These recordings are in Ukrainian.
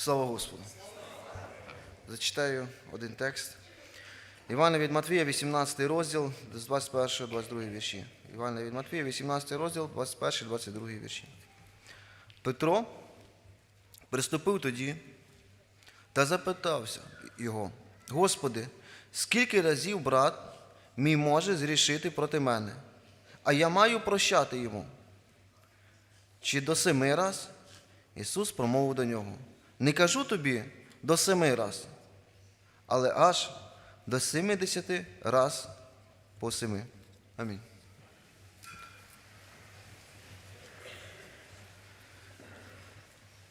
Слава Господу. Зачитаю один текст. Івана від Матвія, 18 розділ, з 21 22 вірші. Івана від Матвія, 18 розділ, 21 22 вірші. Петро приступив тоді та запитався його: Господи, скільки разів брат мій може зрішити проти мене, а я маю прощати йому? Чи до семи раз? Ісус промовив до нього: Не кажу тобі до семи раз, але аж до семидесяти раз по семи. Амінь.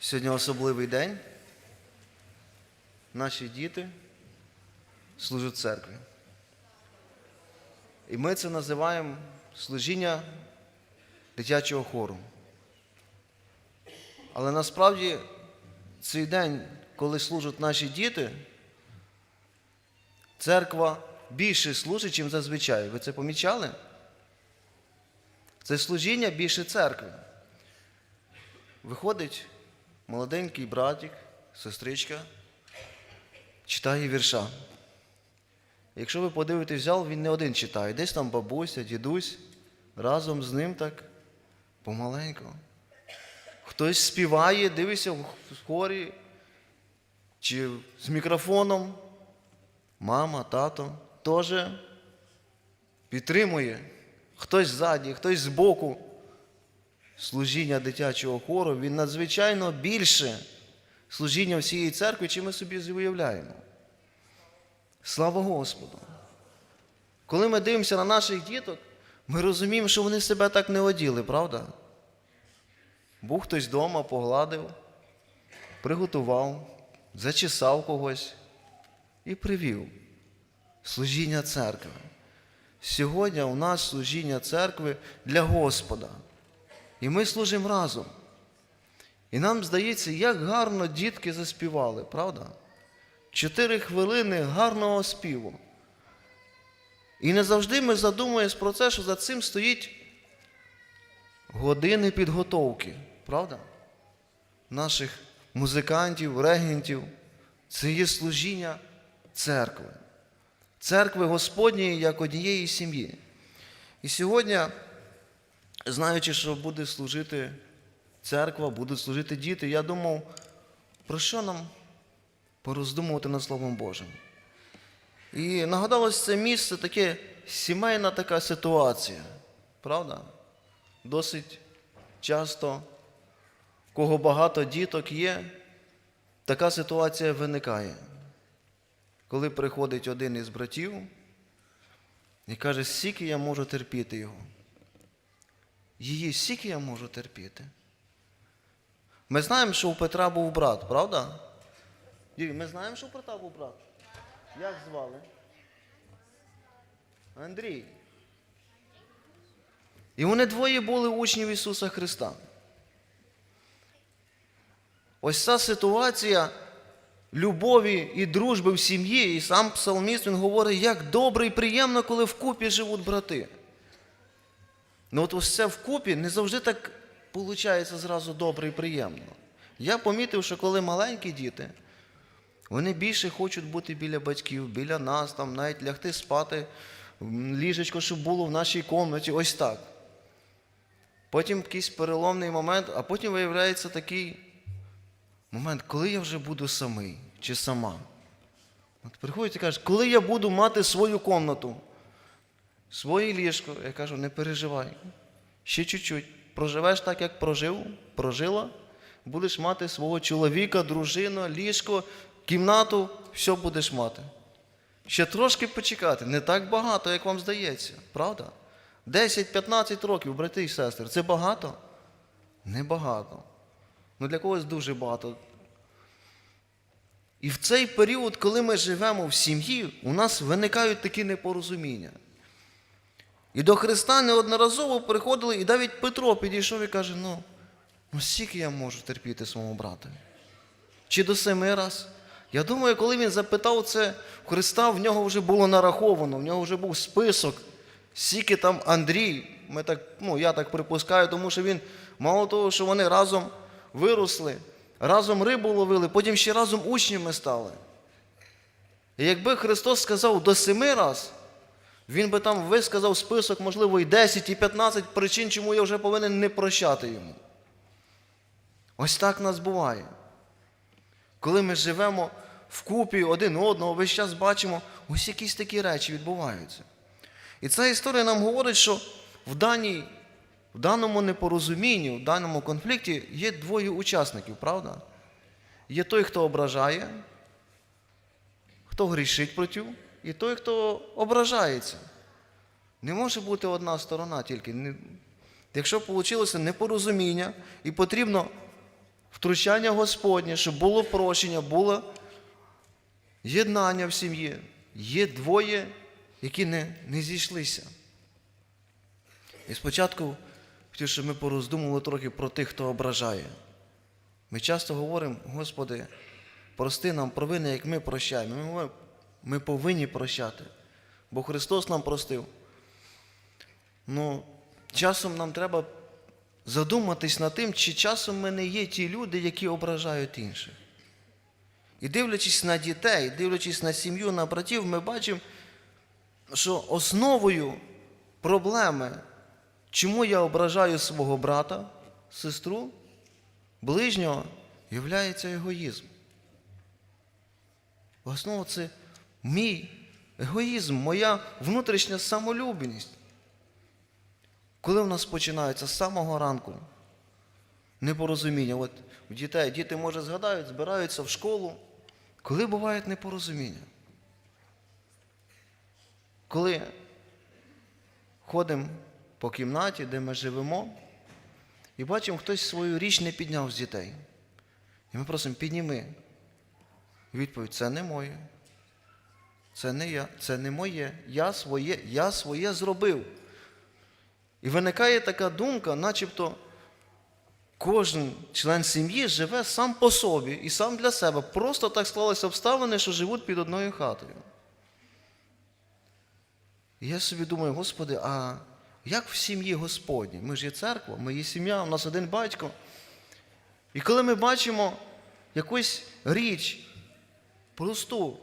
Сьогодні особливий день. Наші діти служать церкві. І ми це називаємо служіння дитячого хору. Але насправді цей день, коли служать наші діти, церква більше служить, ніж зазвичай. Ви це помічали? Це служіння більше церкви. Виходить молоденький братик, сестричка, читає вірша. Якщо ви подивитесь в зал, він не один читає. Десь там бабуся, дідусь, разом з ним так помаленьку. Хтось співає, дивися в хорі чи з мікрофоном. Мама, тато теж підтримує. Хтось ззаді, хтось збоку. Служіння дитячого хору, він надзвичайно більше служіння всієї церкви, чим ми собі уявляємо. Слава Господу! Коли ми дивимося на наших діток, ми розуміємо, що вони себе так не оділи, правда? Був хтось вдома, погладив, приготував, зачесав когось і привів служіння церкви. Сьогодні у нас служіння церкви для Господа. І ми служимо разом. І нам здається, як гарно дітки заспівали, правда? Чотири хвилини гарного співу. І не завжди ми задумуємось про це, що за цим стоїть години підготовки, правда? Наших музикантів, регентів. Це є служіння церкви. Церкви Господньої як однієї сім'ї. І сьогодні, знаючи, що буде служити церква, будуть служити діти, я думав, про що нам пороздумувати над Словом Божим. І нагадалось це місце таке сімейна така ситуація, правда? Досить часто, кого багато діток є, така ситуація виникає. Коли приходить один із братів і каже, скільки я можу терпіти його. Її скільки я можу терпіти. Ми знаємо, що у Петра був брат, правда? Ми знаємо, що у Петра був брат. Як звали? Андрій. І вони двоє були учнів Ісуса Христа. Ось ця ситуація любові і дружби в сім'ї, і сам псалміст він говорить, як добре і приємно, коли вкупі живуть брати. Ну от ось це вкупі не завжди так виходить зразу добре і приємно. Я помітив, що коли маленькі діти, вони більше хочуть бути біля батьків, біля нас, там навіть лягти спати, ліжечко, щоб було в нашій кімнаті, ось так. Потім якийсь переломний момент, а потім виявляється такий момент, коли я вже буду самий чи сама. От приходять і кажуть, коли я буду мати свою кімнату, своє ліжко, я кажу, не переживай. Ще чуть-чуть. Проживеш так, як прожив, прожила, будеш мати свого чоловіка, дружину, ліжко, кімнату, все будеш мати. Ще трошки почекати, не так багато, як вам здається, правда? 10-15 років, брати і сестри, це багато? Небагато. Ну для когось дуже багато. І в цей період, коли ми живемо в сім'ї, у нас виникають такі непорозуміння. І до Христа неодноразово приходили, і навіть Петро підійшов і каже: ну, ну скільки я можу терпіти своєму братові? Чи до семи раз? Я думаю, коли він запитав це Христа, в нього вже було нараховано, в нього вже був список, скільки там Андрій. Ми так, ну, я так припускаю, тому що він, мало того, що вони разом виросли, разом рибу ловили, потім ще разом учнями стали. І якби Христос сказав до семи раз, Він би там висказав список, можливо, і 10, і 15 причин, чому я вже повинен не прощати йому. Ось так нас буває. Коли ми живемо вкупі один одного, весь час бачимо, ось якісь такі речі відбуваються. І ця історія нам говорить, що в, даній, в даному непорозумінні, в даному конфлікті є двоє учасників, правда? Є той, хто ображає, хто грішить проти, і той, хто ображається. Не може бути одна сторона тільки. Якщо вийшло непорозуміння і потрібно втручання Господнє, щоб було прощення, було єднання в сім'ї, є двоє, які не, не зійшлися. І спочатку хотів, щоб ми пороздумували трохи про тих, хто ображає. Ми часто говоримо, Господи, прости нам провини, як ми прощаємо. Ми, ми повинні прощати, бо Христос нам простив. Ну, часом нам треба задуматись над тим, чи часом ми не є ті люди, які ображають інших. І дивлячись на дітей, дивлячись на сім'ю, на братів, ми бачимо, що основою проблеми, чому я ображаю свого брата, сестру, ближнього, є егоїзм. Основа це мій егоїзм, моя внутрішня самолюбність. Коли в нас починається з самого ранку непорозуміння, от дітей, діти, може, згадають, збираються в школу, коли бувають непорозуміння? Коли ходимо по кімнаті, де ми живемо, і бачимо, хтось свою річ не підняв з дітей. І ми просимо, підніми. Відповідь це не моє. Це не я, це не моє. Я своє, я своє зробив. І виникає така думка, начебто кожен член сім'ї живе сам по собі і сам для себе. Просто так склалися обставини, що живуть під одною хатою. І я собі думаю, Господи, а як в сім'ї Господній? Ми ж є церква, ми є сім'я, у нас один батько. І коли ми бачимо якусь річ просту,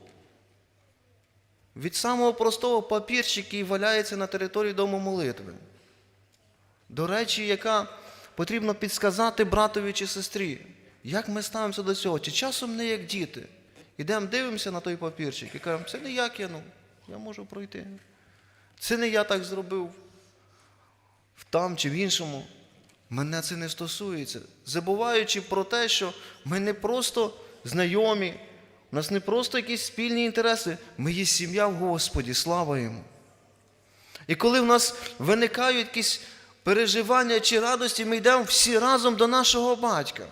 від самого простого папірчика, який валяється на території дому молитви, до речі, яка потрібно підсказати братові чи сестрі, як ми ставимося до цього, чи часом не як діти. Ідемо, дивимося на той папірчик і кажемо, це не як я кинув, я можу пройти. Це не я так зробив в там чи в іншому. Мене це не стосується. Забуваючи про те, що ми не просто знайомі, у нас не просто якісь спільні інтереси, ми є сім'я в Господі, слава йому. І коли в нас виникають якісь переживання чи радості, ми йдемо всі разом до нашого батька,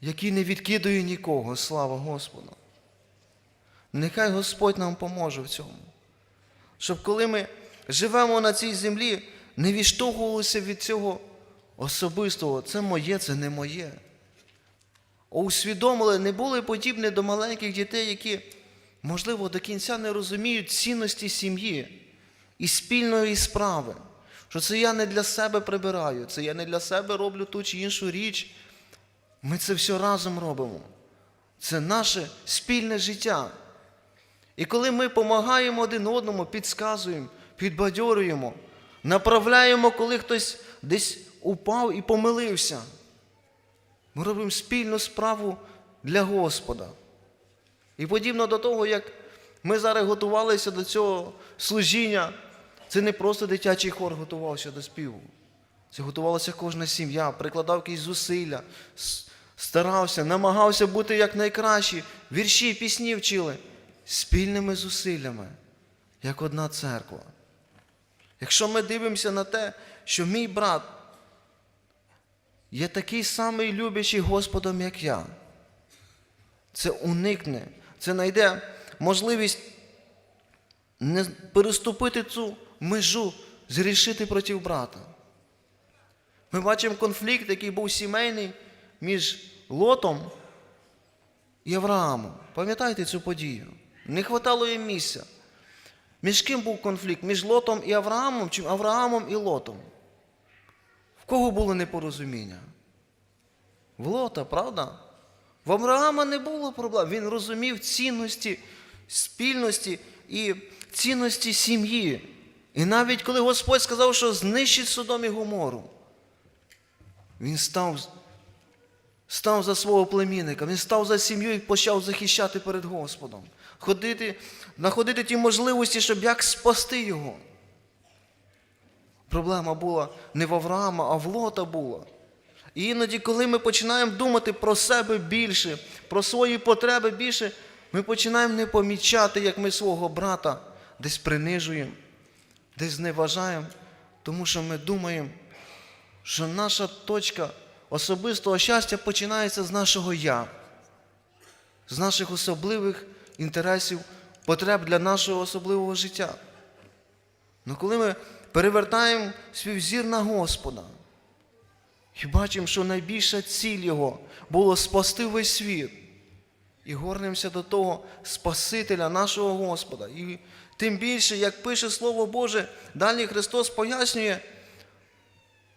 який не відкидує нікого, слава Господу. Нехай Господь нам поможе в цьому. Щоб коли ми живемо на цій землі, не відштовхувалися від цього особистого, це моє, це не моє. Усвідомили, не були подібні до маленьких дітей, які, можливо, до кінця не розуміють цінності сім'ї і спільної справи. Що це я не для себе прибираю, це я не для себе роблю ту чи іншу річ. Ми це все разом робимо. Це наше спільне життя. І коли ми допомагаємо один одному, підсказуємо, підбадьорюємо, направляємо, коли хтось десь упав і помилився, ми робимо спільну справу для Господа. І подібно до того, як ми зараз готувалися до цього служіння, це не просто дитячий хор готувався до співу. Це готувалася кожна сім'я, прикладав якісь зусилля, старався, намагався бути якнайкращі, вірші, пісні вчили спільними зусиллями, як одна церква. Якщо ми дивимося на те, що мій брат є такий самий любячий Господом, як я, це уникне, це знайде можливість переступити цю межу, зрішити проти брата. Ми бачимо конфлікт, який був сімейний між Лотом і Авраамом. Пам'ятаєте цю подію? Не хватало їм місця. Між ким був конфлікт? Між Лотом і Авраамом чи Авраамом і Лотом? В кого було непорозуміння? В Лота, правда? В Авраама не було проблем. Він розумів цінності спільності і цінності сім'ї. І навіть коли Господь сказав, що знищить Содом і Гомору, він став, став за свого племінника, він став за сім'ю і почав захищати перед Господом. Ходити, знаходити ті можливості, щоб як спасти його. Проблема була не в Авраама, а в Лота була. І іноді, коли ми починаємо думати про себе більше, про свої потреби більше, ми починаємо не помічати, як ми свого брата десь принижуємо, десь зневажаємо, тому що ми думаємо, що наша точка особистого щастя починається з нашого я, з наших особливих інтересів, потреб для нашого особливого життя. Ну коли ми перевертаємо свій взір на Господа і бачимо, що найбільша ціль Його було спасти весь світ, і горнемося до того Спасителя нашого Господа. І тим більше, як пише Слово Боже, далі Христос пояснює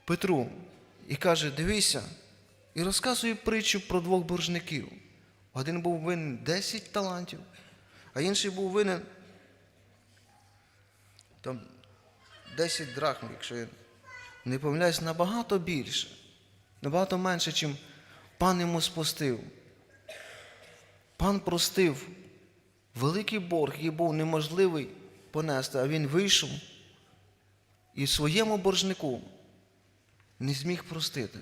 Петру і каже: дивися, і розказує притчу про двох боржників. Один був винен 10 талантів, а інший був винен там 10 драхм, якщо я не помиляюсь, набагато більше, набагато менше, чим пан йому спустив. Пан простив великий борг, який був неможливий понести, а він вийшов і своєму боржнику не зміг простити.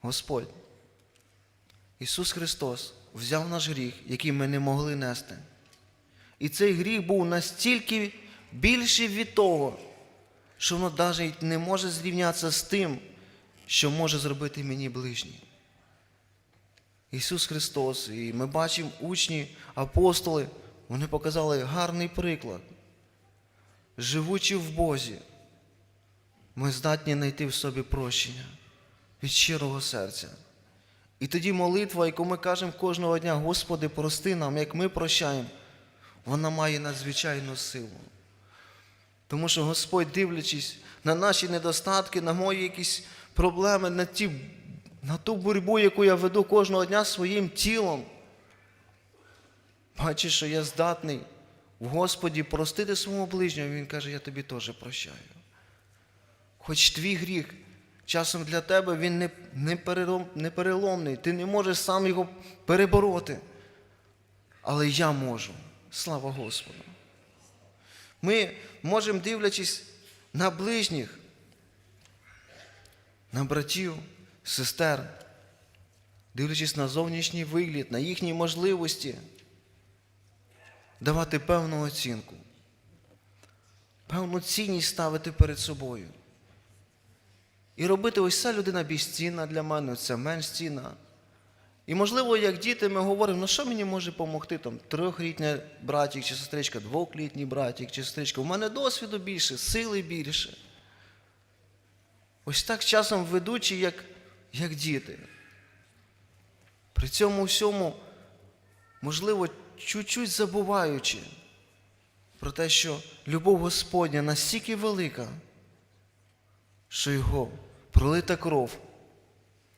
Господь, Ісус Христос взяв наш гріх, який ми не могли нести. І цей гріх був настільки більший від того, що воно навіть не може зрівнятися з тим, що може зробити мені ближній. Ісус Христос, і ми бачимо учні, апостоли, вони показали гарний приклад. Живучи в Бозі, ми здатні знайти в собі прощення від щирого серця. І тоді молитва, яку ми кажемо кожного дня, Господи, прости нам, як ми прощаємо, вона має надзвичайну силу. Тому що Господь, дивлячись на наші недостатки, на мої якісь проблеми, на, ті, на ту боротьбу, яку я веду кожного дня своїм тілом, бачить, що я здатний в Господі простити свого ближнього, Він каже, я тобі теж прощаю. Хоч твій гріх часом для тебе він не, не, не переломний, ти не можеш сам його перебороти. Але я можу. Слава Господу. Ми можемо, дивлячись на ближніх, на братів, сестер, дивлячись на зовнішній вигляд, на їхні можливості, давати певну оцінку, певну цінність ставити перед собою. І робити ось ця людина більш цінна для мене, ця менш цінна. І, можливо, як діти, ми говоримо, ну що мені може допомогти там трьохлітня братік чи сестричка, двохлітній братік чи сестричка. У мене досвіду більше, сили більше. Ось так часом ведучі, як, як діти. При цьому всьому, можливо, чуть-чуть забуваючи про те, що любов Господня настільки велика, що його пролита кров,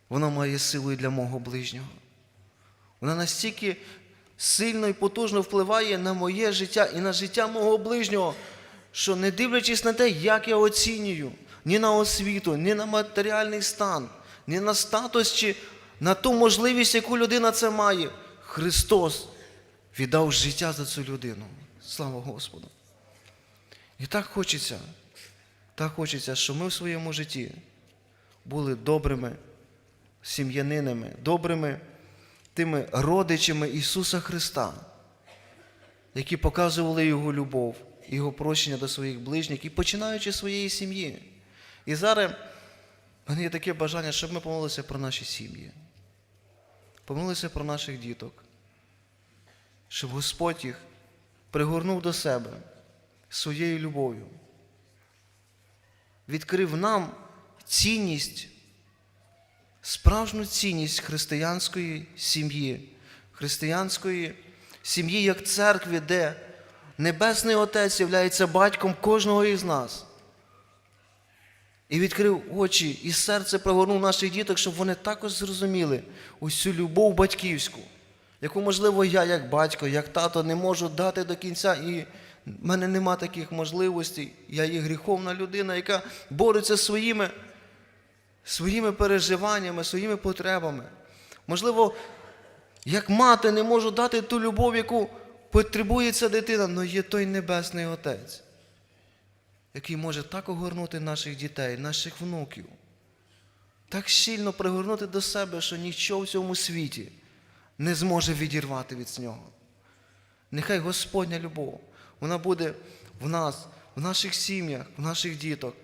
вона має силу і для мого ближнього. Вона настільки сильно і потужно впливає на моє життя і на життя мого ближнього, що не дивлячись на те, як я оцінюю, ні на освіту, ні на матеріальний стан, ні на статус чи на ту можливість, яку людина це має, Христос віддав життя за цю людину. Слава Господу. І так хочеться, так хочеться, щоб ми в своєму житті були добрими сім'янинами, добрими тими родичами Ісуса Христа, які показували Його любов, Його прощення до своїх ближніх і починаючи своєї сім'ї. І зараз в мене є таке бажання, щоб ми помолилися про наші сім'ї, помолилися про наших діток, щоб Господь їх пригорнув до себе своєю любов'ю, відкрив нам цінність справжню цінність християнської сім'ї, християнської сім'ї як церкви, де Небесний Отець є батьком кожного із нас. І відкрив очі, і серце прогорнув наших діток, щоб вони також зрозуміли цю любов батьківську, яку, можливо, я, як батько, як тато, не можу дати до кінця, і в мене нема таких можливостей. Я є гріховна людина, яка бореться своїми, своїми переживаннями, своїми потребами. Можливо, як мати не можу дати ту любов, яку потребує ця дитина, але є той Небесний Отець, який може так огорнути наших дітей, наших внуків, так щільно пригорнути до себе, що нічого в цьому світі не зможе відірвати від нього. Нехай Господня любов, вона буде в нас, в наших сім'ях, в наших діток.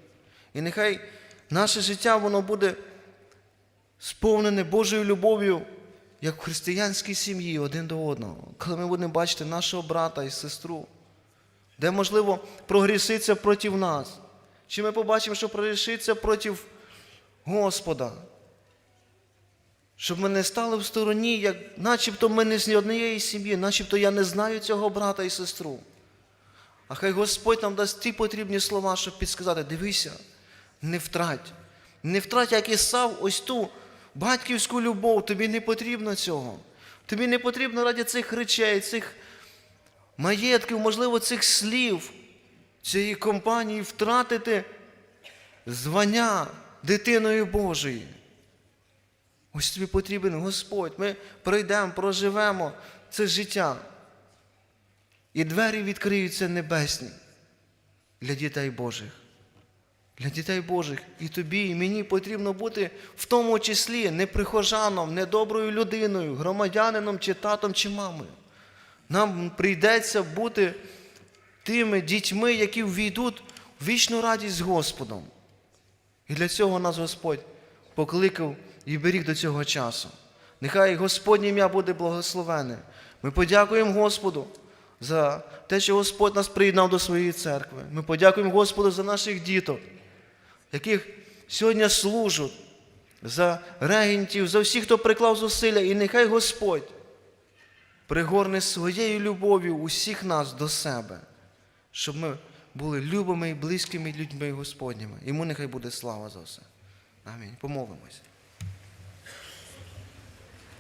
І нехай наше життя воно буде сповнене Божою любов'ю, як в християнській сім'ї один до одного, коли ми будемо бачити нашого брата і сестру, де, можливо, прогрішиться проти нас, чи ми побачимо, що прогрішиться проти Господа. Щоб ми не стали в стороні, як начебто ми не з однієї сім'ї, начебто я не знаю цього брата і сестру. А хай Господь нам дасть ті потрібні слова, щоб підсказати, дивися, не втрать. Не втрать, як Ісав, ось ту батьківську любов, тобі не потрібно цього. Тобі не потрібно раді цих речей, цих маєтків, можливо, цих слів, цієї компанії втратити звання дитиною Божої. Ось тобі потрібен Господь. Ми пройдемо, проживемо це життя. І двері відкриються небесні для дітей Божих. Для дітей Божих і тобі, і мені потрібно бути в тому числі не прихожаном, не доброю людиною, громадянином, чи татом, чи мамою. Нам прийдеться бути тими дітьми, які ввійдуть в вічну радість з Господом. І для цього нас Господь покликав і беріг до цього часу. Нехай Господнє ім'я буде благословене. Ми подякуємо Господу за те, що Господь нас приєднав до своєї церкви. Ми подякуємо Господу за наших діток, яких сьогодні служать, за регентів, за всіх, хто приклав зусилля. І нехай Господь пригорне своєю любов'ю усіх нас до себе, щоб ми були любими і близькими людьми Господніми. Йому нехай буде слава за все. Амінь. Помолимось.